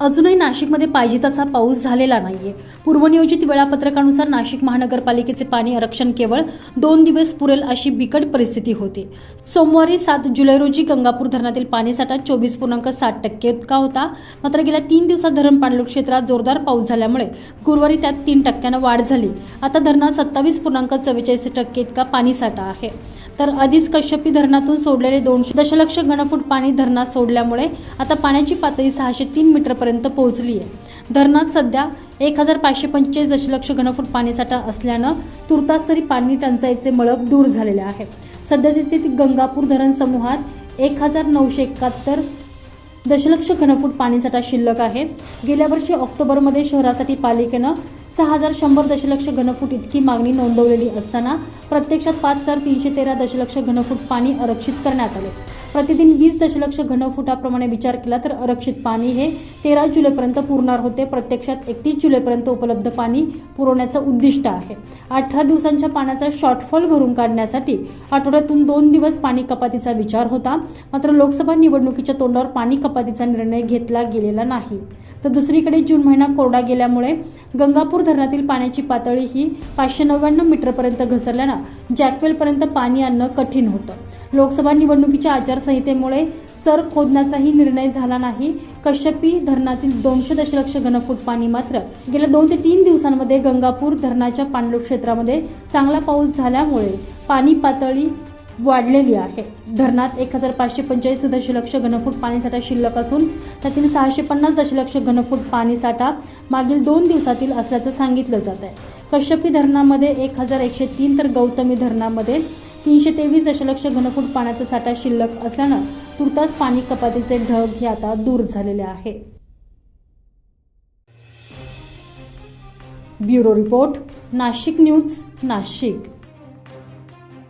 अजूनही नाशिकमध्ये पाहिजे तसा पाऊस झालेला नाहीये. पूर्वनियोजित वेळापत्रकानुसार नाशिक महानगरपालिकेचे पाणी आरक्षण केवळ दोन दिवस पुरेल अशी बिकट परिस्थिती होती. सोमवारी सात जुलै रोजी गंगापूर धरणातील पाणीसाठा चोवीस पूर्णांक साठ टक्के इतका होता. मात्र गेल्या तीन दिवसात धरण पाणलोट क्षेत्रात जोरदार पाऊस झाल्यामुळे गुरुवारी त्यात तीन टक्क्यानं वाढ झाली. आता धरणात सत्तावीस पूर्णांक चव्वेचाळीस टक्के इतका पाणीसाठा आहे. तर आधीच कश्यपी धरणातून सोडलेले दोनशे दशलक्ष घनफूट पाणी धरणात सोडल्यामुळे आता पाण्याची पातळी सहाशे तीन मीटर मीटरपर्यंत पोहोचली आहे धरणात सध्या एक हजार पाचशे पंचेचाळीस दशलक्ष घनफूट पाणीसाठा असल्यानं तुर्तास तरी पाणी टंचाईचे मळब दूर झालेले आहे. सध्याची स्थिती गंगापूर धरण समूहात एक हजार नऊशे एकाहत्तर दशलक्ष घनफूट पाणीसाठा शिल्लक आहे. गेल्या वर्षी ऑक्टोबरमध्ये शहरासाठी पालिकेनं सहा हजार शंभर दशलक्ष घनफूट इतकी मागणी नोंदवलेली असताना प्रत्यक्षात पाच हजार तीनशे तेरा दशलक्ष घनफूट पाणी आरक्षित करण्यात आले. प्रतिदिन वीस दशलक्ष घनफुटाप्रमाणे विचार केला तर आरक्षित पाणी हे तेरा जुलैपर्यंत पुरणार होते. प्रत्यक्षात एकतीस जुलैपर्यंत उपलब्ध पाणी पुरवण्याचं उद्दिष्ट आहे. अठरा दिवसांच्या पाण्याचा शॉर्टफॉल भरून काढण्यासाठी आठवड्यातून दोन दिवस पाणी कपातीचा विचार होता. मात्र लोकसभा निवडणुकीच्या तोंडावर पाणी कपातीचा निर्णय घेतला गेलेला नाही. तर दुसरीकडे जून महिना कोरडा गेल्यामुळे गंगापूर धरणातील पाण्याची पातळी ही पाचशे नव्याण्णव मीटरपर्यंत घसरल्यानं जॅकवेलपर्यंत पाणी आणणं कठीण होतं. लोकसभा निवडणुकीच्या आचारसंहितेमुळे चर खोदण्याचाही निर्णय झाला नाही. कश्यपी धरणातील दोनशे दशलक्ष घनफूट पाणी मात्र गेल्या दोन ते तीन दिवसांमध्ये गंगापूर धरणाच्या पाणलोट क्षेत्रामध्ये चांगला पाऊस झाल्यामुळे पाणी पातळी वाढलेली आहे. धरणात एक हजार पाचशे पंचेचाळीस दशलक्ष घनफूट पाणीसाठा शिल्लक असून त्यातील सहाशे पन्नास दशलक्ष घनफूट पाणीसाठा मागील दोन दिवसातील असल्याचं सांगितलं जात आहे कश्यपी धरणामध्ये एक हजार एकशे तीन तर गौतमी धरणामध्ये तीनशे तेवीस दशलक्ष घनफूट पाण्याचा साठा शिल्लक असल्यानं तुर्तास पाणी कपातीचे ढग हे आता दूर झालेले आहे. Bureau report Nashik news Nashik.